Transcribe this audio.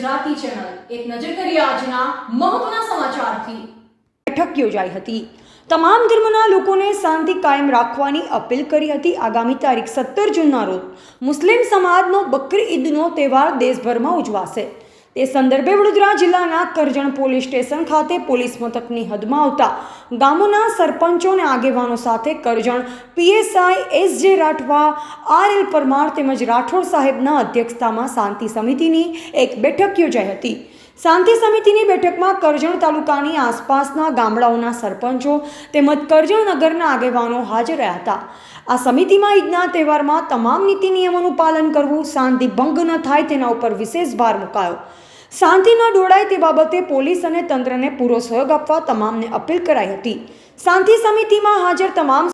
એક નજર કરીએ આજના મહત્વના સમાચારથી. બેઠક યોજાઈ હતી. તમામ ધર્મના લોકોને શાંતિ કાયમ રાખવાની અપીલ કરી હતી. આગામી તારીખ સત્તર જૂનના રોજ મુસ્લિમ સમાજનો બકરી ઈદનો તહેવાર દેશભરમાં ઉજવાશે. તે સંદર્ભે વડોદરા જિલ્લાના કરજણ પોલીસ સ્ટેશન ખાતે પોલીસ મથકની હદમાં આવતા ગામોના સરપંચો અને આગેવાનો સાથે કરજણ પીએસઆઈ એસ જે રાઠવા આર એલ પરમાર તેમજ રાઠોડ સાહેબના અધ્યક્ષતામાં શાંતિ સમિતિની એક બેઠક યોજાઈ હતી. શાંતિ સમિતિની બેઠકમાં કરજણ તાલુકાની આસપાસના ગામડાઓના સરપંચો તેમજ કરજણ નગરના આગેવાનો હાજર રહ્યા હતા. આ સમિતિમાં ઈદના તહેવારમાં તમામ નીતિ નિયમોનું પાલન કરવું, શાંતિ ભંગ ન થાય તેના ઉપર વિશેષ ભાર મુકાયો. શાંતિ ન ડોળાય તે બાબતે પોલીસ અને તંત્રને પૂરો સહયોગ આપવા તમામને અપીલ કરાઈ હતી. શાંતિ સમિતિમાં હાજર તમામ